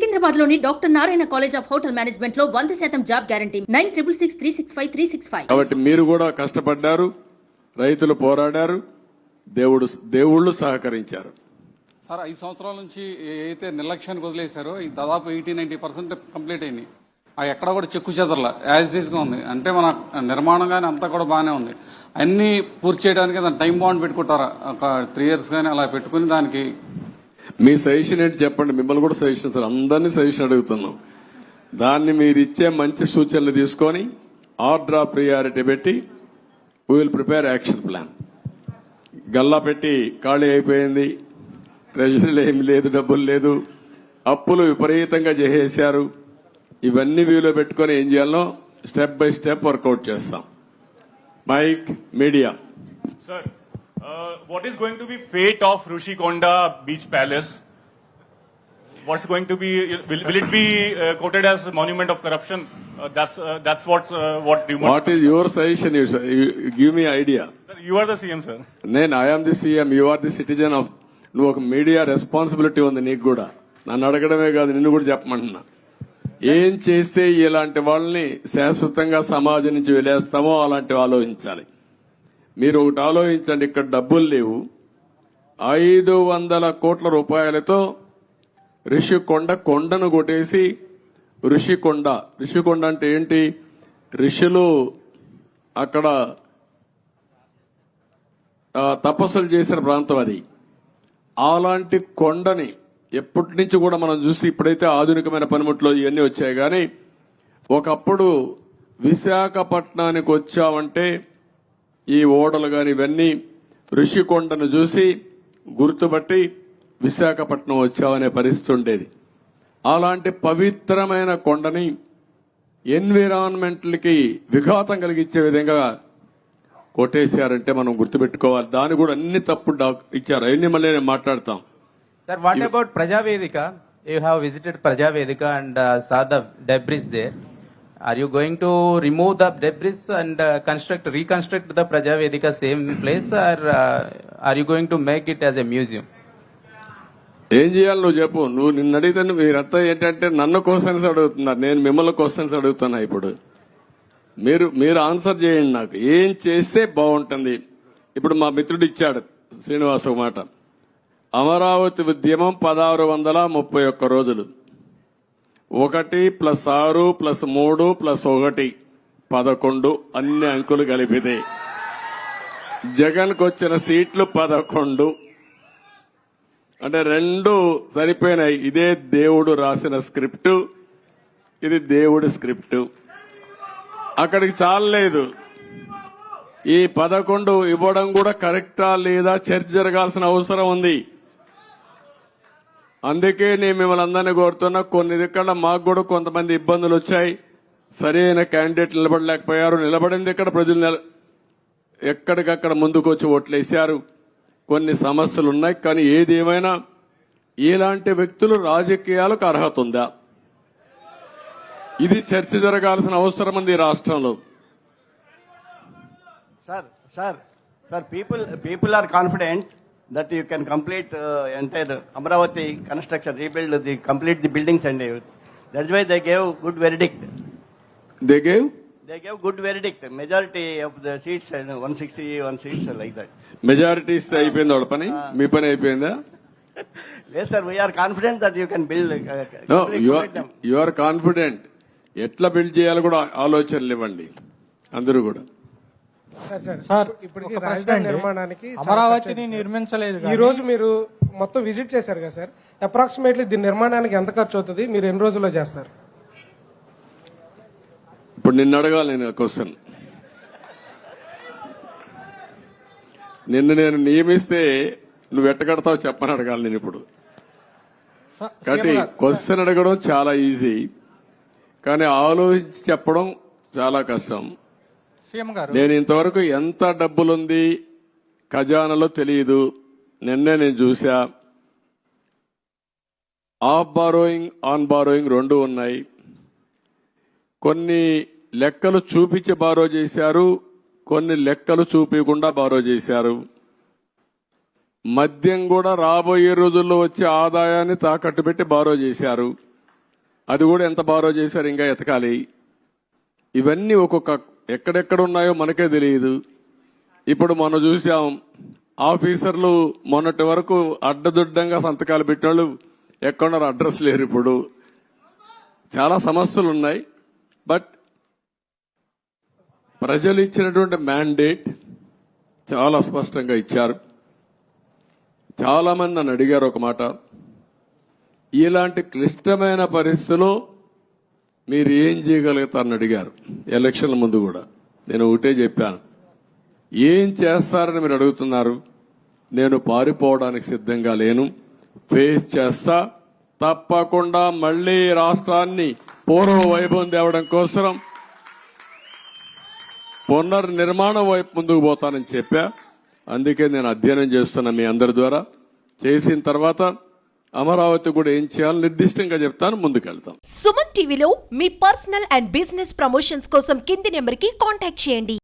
సికింద్రాబాద్లోని doctor Narayana college of hotel మేనేజ్మెంట్లో వంద శాతం job guarantee. Nine triple six three six five three six five. కాబట్టి మీరు కూడా కష్టపడ్డారు రైతులు పోరాడారు దేవుడు దేవుళ్ళు సహకరించారు. సార్ ఐదు సంవత్సరాల నుంచి ఏదైతే నిర్లక్ష్యానికి వదిలేశారో ఈ దాదాపు ఎయిటీ నైన్టీ పర్సెంట్ కంప్లీట్ అయింది. ఆ ఎక్కడ కూడా చెక్కు చెదరలా యాజ్గా ఉంది. అంటే మన నిర్మాణం కానీ అంతా కూడా బాగానే ఉంది. అన్ని పూర్తి చేయడానికి దాని టైం బాండ్ పెట్టుకుంటారా? ఒక త్రీ ఇయర్స్ కానీ అలా పెట్టుకుని దానికి మీ సజెషన్ ఏంటి చెప్పండి. మిమ్మల్ని కూడా సజెషన్ సార్. అందరినీ సజెషన్ అడుగుతున్నాం. దాన్ని మీరు ఇచ్చే మంచి సూచనలు తీసుకొని ఆర్డర్ ఆఫ్ ప్రియారిటీ పెట్టి we will prepare action plan Galla పెట్టి ఖాళీ అయిపోయింది. ట్రెజరీలో ఏమి లేదు డబ్బులు లేదు. అప్పులు విపరీతంగా చేసేశారు. ఇవన్నీ వ్యూలో పెట్టుకొని ఏం చేయాలో స్టెప్ బై స్టెప్ వర్కౌట్ చేస్తాం. Mike media sir uh, what is going to be fate of Rushikonda Beach Palace? What's going to be? Will, will it be uh, quoted as a monument of corruption? Uh, that's uh, that's what's uh, what you. What is your suggestion give me idea Sir, you are the CM, sir. నేను I am the CM you are the citizen of నువ్వు ఒక media responsibility ఉంది నీకు కూడా నన్ను అడగడమే కాదు నిన్ను కూడా చెప్పమంటున్నా ఏం చేస్తే ఇలాంటి వాళ్ళని శాశ్వతంగా సమాజం నుంచి వెలేస్తామో అలాంటివి ఆలోచించాలి మీరు ఒకటి ఆలోచించండి ఇక్కడ డబ్బులు లేవు. ఐదు వందల కోట్ల రూపాయలతో ఋషికొండ కొండను కొట్టేసి ఋషికొండ. ఋషికొండ అంటే ఏంటి? ఋషులు అక్కడ తపస్సులు చేసిన ప్రాంతం అది. అలాంటి కొండని ఎప్పటి నుంచి కూడా మనం చూసి ఇప్పుడైతే ఆధునికమైన పనిముట్లు ఇవన్నీ వచ్చాయి. కానీ ఒకప్పుడు విశాఖపట్నానికి వచ్చామంటే ఈ ఓడలు గాని ఇవన్నీ ఋషికొండను చూసి గుర్తుపట్టి విశాఖపట్నం వచ్చామనే పరిస్థితి ఉండేది అలాంటి పవిత్రమైన కొండని ఎన్విరాన్మెంట్లకి విఘాతం కలిగించే విధంగా కొట్టేశారంటే మనం గుర్తుపెట్టుకోవాలి దాని కూడా అన్ని తప్పుడు డాక్ ఇచ్చారు అవన్నీ మళ్ళీ నేను మాట్లాడతాం what about Prajavedika? You have visited Prajavedika and uh, saw the debris there. Are you going to remove the debris and uh, construct, reconstruct the Prajavedika same place, or uh, are you going to make it as a museum? ఏం చేయాలి నువ్వు చెప్పు. నువ్వు నిన్ను అడిగితే మీరంతా ఏంటంటే నన్ను క్వశ్చన్స్ అడుగుతున్నారు. నేను మిమ్మల్ని క్వశ్చన్స్ అడుగుతున్నా ఇప్పుడు. మీరు మీరు ఆన్సర్ చేయండి నాకు. ఏం చేస్తే బాగుంటుంది? ఇప్పుడు మా మిత్రుడు ఇచ్చాడు శ్రీనివాస్ మాట. అమరావతి ఉద్యమం పదహారు వందల ముప్పై ఒక్క రోజులు. ఒకటి ప్లస్ ఆరు ప్లస్ మూడు ప్లస్ ఒకటి. పదకొండు అన్ని అంకులు కలిపితే. జగన్కు వచ్చిన సీట్లు పదకొండు. అంటే రెండు సరిపోయినాయి. ఇదే దేవుడు రాసిన స్క్రిప్ట్. ఇది దేవుడి స్క్రిప్ట్. అక్కడికి చాలలేదు. ఈ పదకొండు ఇవ్వడం కూడా కరెక్టా లేదా చర్చ జరగాల్సిన అవసరం ఉంది. అందుకే నేను మిమ్మల్ని అందరినీ కోరుతున్నా కొన్ని ఇక్కడ మాకు కూడా కొంతమంది ఇబ్బందులు వచ్చాయి. సరైన క్యాండిడేట్ నిలబడలేకపోయారు. నిలబడింది ఇక్కడ ప్రజలు ఎక్కడికక్కడ ముందుకు వచ్చి ఓట్లేశారు కొన్ని సమస్యలు ఉన్నాయి కానీ ఏది ఏమైనా ఇలాంటి వ్యక్తులు రాజకీయాలకు అర్హత ఉందా? ఇది చర్చ జరగాల్సిన అవసరం ఉంది ఈ రాష్ట్రంలో. Sir sir sir people people are confident that you can complete uh, entire Amravati construction, rebuild the, complete the buildings and everything. That's why they gave good verdict. They gave They gave good verdict, majority of the seats and 161 seats are like that. Majority ఇస్తే అయిపోయింది వాళ్ళ పని మీ పని అయిపోయిందా Yes, sir, we are confident that you can build, uh, no complete you complete them. You are confident ఎట్లా build చేయాలో కూడా ఆలోచనలు ఇవ్వండి అందరూ కూడా సార్ రాజధాని అండి. నిర్మాణానికి అమరావతిని. నిర్మించలేదు ఈ రోజు మీరు మొత్తం విజిట్ చేశారు కదా సార్. అప్రాక్సిమేట్లీ దీని నిర్మాణానికి ఎంత ఖర్చు అవుతుంది? మీరు ఎన్ని రోజుల్లో చేస్తారు? ఇప్పుడు నిన్ను అడగాలి నేను క్వశ్చన్. నిన్ను నేను నియమిస్తే నువ్వు ఎట్టగడతావు చెప్పని అడగాలి నేను ఇప్పుడు. కాబట్టి క్వశ్చన్ అడగడం చాలా ఈజీ. కానీ ఆలోచించి చెప్పడం చాలా కష్టం. నేను ఇంతవరకు ఎంత డబ్బులుంది ఖజానాలో తెలియదు నిన్నే నేను చూసా ఆఫ్ బారోయింగ్ ఆన్ బారోయింగ్ రెండు ఉన్నాయి. కొన్ని లెక్కలు చూపించి బారో చేశారు కొన్ని లెక్కలు చూపించకుండా బారో చేశారు. మద్యం కూడా రాబోయే రోజుల్లో వచ్చే ఆదాయాన్ని తాకట్టు పెట్టి బారో చేశారు. అది కూడా ఎంత బారో చేశారు ఇంకా ఎతకాలి. ఇవన్నీ ఒక్కొక్క ఎక్కడెక్కడ ఉన్నాయో మనకే తెలియదు. ఇప్పుడు మనం చూసాం ఆఫీసర్లు మొన్నటి వరకు అడ్డదుడ్డంగా సంతకాలు పెట్టినోళ్ళు ఎక్కడున్నారు అడ్రస్ లేరు ఇప్పుడు. చాలా సమస్యలు ఉన్నాయి బట్ ప్రజలు ఇచ్చినటువంటి మ్యాండేట్ చాలా స్పష్టంగా ఇచ్చారు. చాలా మంది నన్ను అడిగారు ఒక మాట. ఇలాంటి క్లిష్టమైన పరిస్థితిలో మీరు ఏం చేయగలుగుతారని అడిగారు. ఎలక్షన్ల ముందు కూడా. నేను ఒకటే చెప్పాను. ఏం చేస్తారని మీరు అడుగుతున్నారు? నేను పారిపోవడానికి సిద్ధంగా లేను. ఫేస్ చేస్తా. తప్పకుండా మళ్ళీ రాష్ట్రాన్ని పూర్వ వైభవం తేవడం కోసం పునర్నిర్మాణం వైపు ముందుకు పోతానని చెప్పా. అందుకే నేను అధ్యయనం చేస్తున్నా మీ అందరి ద్వారా. చేసిన తర్వాత అమరావతి కూడా ఏం చేయాలో నిర్దిష్టంగా చెప్తాను ముందుకెళ్తాం. సుమన్ టీవీలో మీ పర్సనల్ అండ్ బిజినెస్ ప్రమోషన్స్ కోసం కింది నెంబర్కి కాంటాక్ట్ చేయండి.